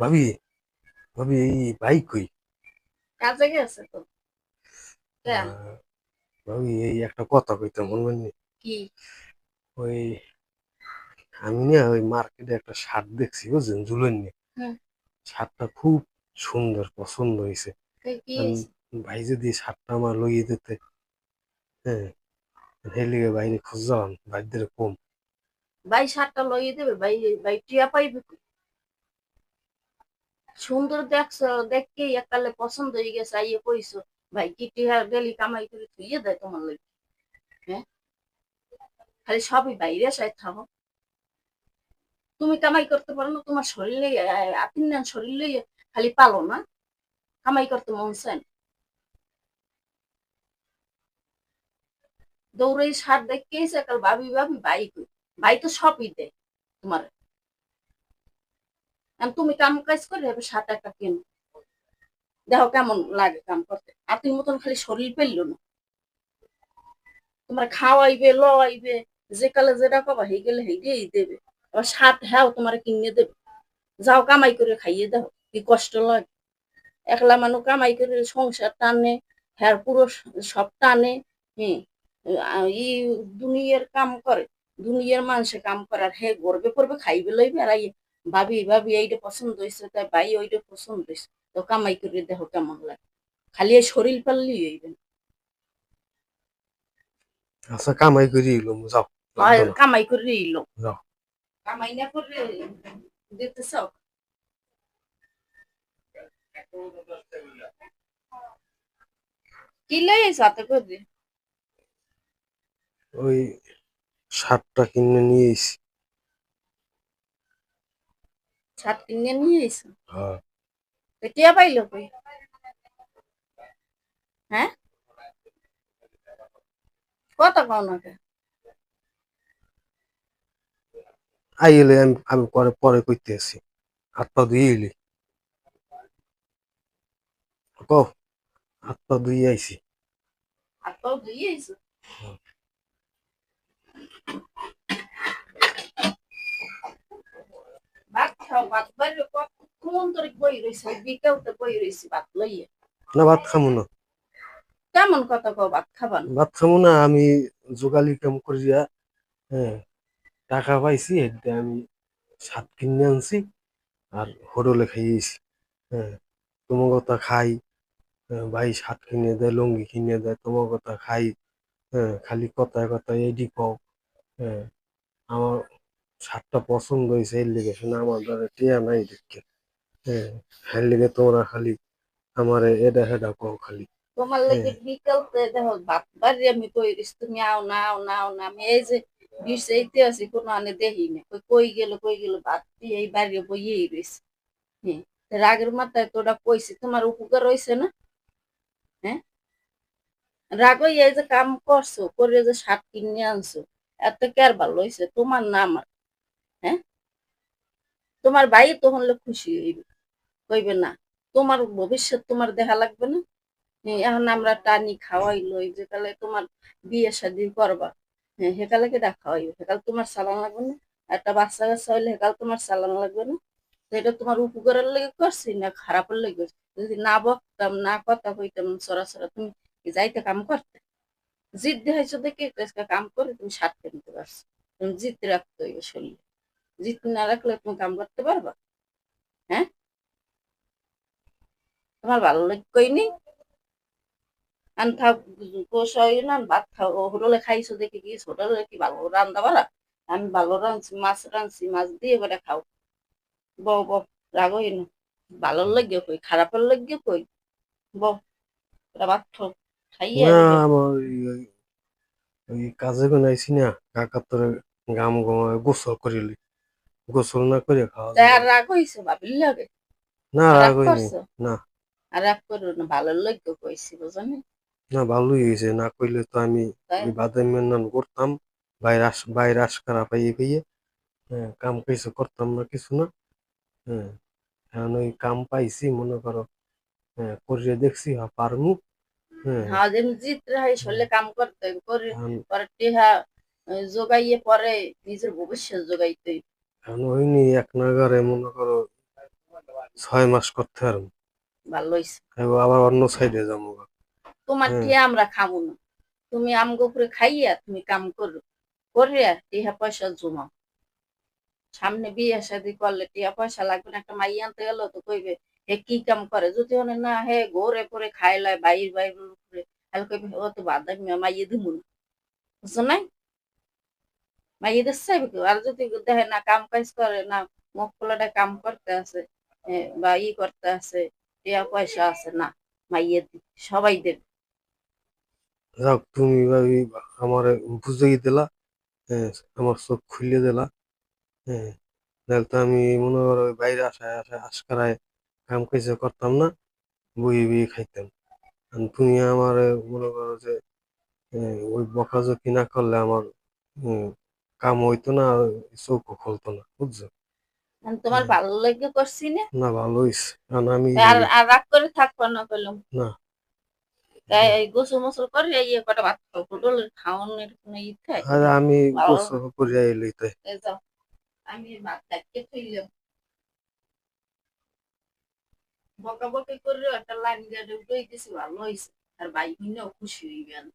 ভাবি ভাবি এই বাইক কই? কাজে গেছে তো? ভাবি এই একটা কথা কইতাম বলবেন নি? কি? ওই আমি না ওই মার্কেটে একটা শার্ট দেখছি বুঝছেন ঝুলেন নি হুম। শার্টটা খুব সুন্দর পছন্দ হয়েছে? ভাই যদি শার্টটা আমার লইয়ে দিতে। হ্যাঁ হেলিগে বাইরে খুঁজলাম বাইদের কম। ভাই শার্টটা লইয়ে দেবে? ভাই ভাই টিয়া পাইবে? সুন্দর দেখছ দেখকে একালে পছন্দ হয়ে গেছে, আইয়ে কইছো। ভাই, কি টিয়া ডেলি কামাই করে থুইয়ে দেয় তোমার লই হ্যাঁ? খালি সবই বাইরে সাই থাকো তুমি কামাই করতে পারো না, তোমার শরীরে আপিন না শরীরে খালি পালো না। কামাই করতে মন চায় না। দৌড়ে সার দেখে এসে কাল ভাবি ভাবি, ভাই ভাই তো সবই দেয় তোমার। তুমি কাম কাজ করে এবার সাত একটা কেন? দেখো কেমন লাগে কাম করতে। আপনি মতন খালি শরীর পেললো না। তোমার খাওয়াইবে, লওয়াইবে, যে কালে যেটা পাবা হয়ে গেলে হেইটাই দেবে। আবার সাত হ্যাঁ তোমার কিনে দেবে। যাও কামাই করে খাইয়ে দাও, কি কষ্ট লাগে। একলা মানুষ কামাই করে সংসার টানে হ্যাঁ পুরো সব টানে হ্যাঁ ই দুনিয়ার কাম করে, দুনিয়ার মানুষে কাম করে, আর হে গর্বে করবে, খাইবে, লইবে, আর ভাবি ভাবি এইটা পছন্দ হয়েছে তাই ভাই ওইটা পছন্দ হয়েছে তো কামাই করে দেখো কেমন লাগে। খালি এই শরীর পারলেই হইবে না। আচ্ছা কামাই করি এলাম যাও। কামাই করে এলো যাও। কামাই না করে দিতে চাও কি লই সাথে করে ওই শার্টটা কিনে নিয়ে এসি ছাদ কিনে নিয়ে হ্যাঁ। তো টিয়া পাইলো কই? হ্যাঁ? কত পাও না? আইলে আমি আমি পরে পরে কইতে আছি। হাত পা ধুয়ে এলি। কও হাত পা ধুয়ে আইছি হাত ধুয়ে এসো ভাত খাও ভাত বাড়ি কোন তোর বই রয়েছে বিকেও তো বই রয়েছে ভাত লইয়ে না ভাত খামো না। কেমন কথা কও ভাত খাবা ভাত খামো না আমি যোগালি কাম করিয়া হ্যাঁ টাকা পাইছি এটা আমি শার্ট কিনে আনছি আর হোটেলে খাইয়েছি হ্যাঁ তোমার কথা খাই হ্যাঁ, ভাই শার্ট কিনে দেয় লুঙ্গি কিনে দেয় তোমার কথা খাই হ্যাঁ খালি কথায় কথায় এডি কও হ্যাঁ আমার শার্টটা পছন্দ হয়েছে এর লেগে শুনে আমার দ্বারা টিয়া নাই দেখে হ্যাঁ লেগে তোমরা খালি আমার এটা হেডা কও খালি। তোমার লাগে বিকেলতে দেখো ভাত বাড়ি আমি কই তুমি আও না আও না আও না আমি এই যে বিষ এইতে আছি কোনো আনে দেখি না। কই কই গেল কই গেল ভাত দিয়ে এই বাড়ি বইয়েই রয়েছে। হ্যাঁ রাগের মাথায় তোরা কইছি তোমার উপকার হয়েছে না? হ্যাঁ? রাগ হইয়া এই যে কাম করছ করে যে শার্ট কিনে আনছো এত কেয়ার ভালো হয়েছে তোমার না আমার হ্যাঁ? তোমার ভাই তখন হলে খুশি হইবে কইবে না তোমার ভবিষ্যৎ তোমার দেখা লাগবে না। হ্যাঁ, এখন আমরা টানি খাওয়াই লই যে কালে তোমার বিয়ে শাদি করবা হ্যাঁ সেকালে কেটা খাওয়াইবে? সেকাল তোমার চালান লাগবে না। একটা বাচ্চা কাচ্চা হইলে সেকাল তোমার চালান লাগবে না। এটা তোমার উপকারের লেগে করছি না খারাপের লেগে করছি? যদি না বকতাম না কথা কইতাম সরাসরি তুমি যাইতে কাম করতে? জিদ দেখাইছো দেখে কাম করে তুমি সাত কিনতে পারছ। তুমি জিদ রাখতে হইবে শরীরে। জিদ না রাখলে তুমি কাম করতে পারবা? হ্যাঁ? তোমার ভালো লাগে কইনি আন থাক কোষাই না ভাত খাও হোটেলে খাইছো দেখে কি হোটেলে কি ভালো রান্না আমি ভালো রাঁধছি মাছ রাঁধছি মাছ দিয়ে এবারে খাও। বউ বউ রাগই না। ভালো লাগে কই খারাপের লাগে কই? ভাত খাও খাইয়ে কাজে কোন না গাম গমায় গোসল করিলি গোসল না করে খাওয়া তাই আর রাগ হইছে ভাবির লাগে? না রাগ রাগ না। আর রাগ করো না ভালো লাগে কইছি বুঝনি না ভালোই হয়েছে না কইলে তো আমি তাই? এই বাদাম মেনান করতাম বাইরে আস বাইরে আসকারা পাইয়ে পাইয়ে হ্যাঁ কাম কিছু করতাম না কিছু না হ্যাঁ। এখন ওই কাম পাইছি মনে করো হ্যাঁ করিয়ে দেখছি হ্যাঁ পারমু হ্যাঁ। হ্যাঁ জিত রাহাই শরীরে কাম করতে পরে টেহা আহ, জোগাইয়ে পরে নিজের ভবিষ্যৎ জোগাইতে এখন হয়নি এক নাগারে মনে করো ছয় মাস করতে হইছে। আবার অন্য সাইডে যাব। তোমার হুম। টিয়া আমরা খামু না? তুমি আমগো উপরে খাইয়া তুমি কাম করো। করিয়া টিয়া পয়সা জমাও। সামনে বিয়ে শাদি করলে টিয়া পয়সা লাগবে না একটা মাই আনতে গেল তো কইবে হে কি কাম করে? যদি হনে না হে ঘরে পরে খাইলায় বাইর বাইর উপরে। তাহলে কইবে ও তো বাদাম মাইয়ে দিমু না। বুঝছ নাই? মাইয়ে দিচ্ছে চাইবে কেউ আর যদি দেখে না কাম কাজ করে না, মুখ পোলাটা কাম করতে আছে বা ই করতে আছে, টিয়া পয়সা আছে না মাইয়ে সবাই দেবে। যাক, তুমি ভাবি আমার বুঝেই দিলা আমার চোখ খুলে দিলা হ্যাঁ তো আমি মনে করো বাইরে আসায় আসায় আশকারায় কাম কাজ করতাম না বই বই খাইতাম। তুমি আমার মনে করো যে ওই বকাঝকি না করলে আমার কাম হইতো না চোখও খুলতো না বুঝছ? আমি তোমার ভালো লাগে করছি না? না ভালো হইছে। কারণ আমি আর আর রাগ করে থাকব না কইলাম। না। তাই এই গোসল মোসল করে ইয়ে ভাত খাও পটলের খাওয়ানোর কোনো ই থাকে? আর আমি গোসল করিয়া এলি তাই। যাও আমি ভাত খাইতে থইলাম। বকা বকি করে একটা লাইন গাড়ি উঠে গেছি ভালো হয়েছে আর ভাই খুশি হইবেন।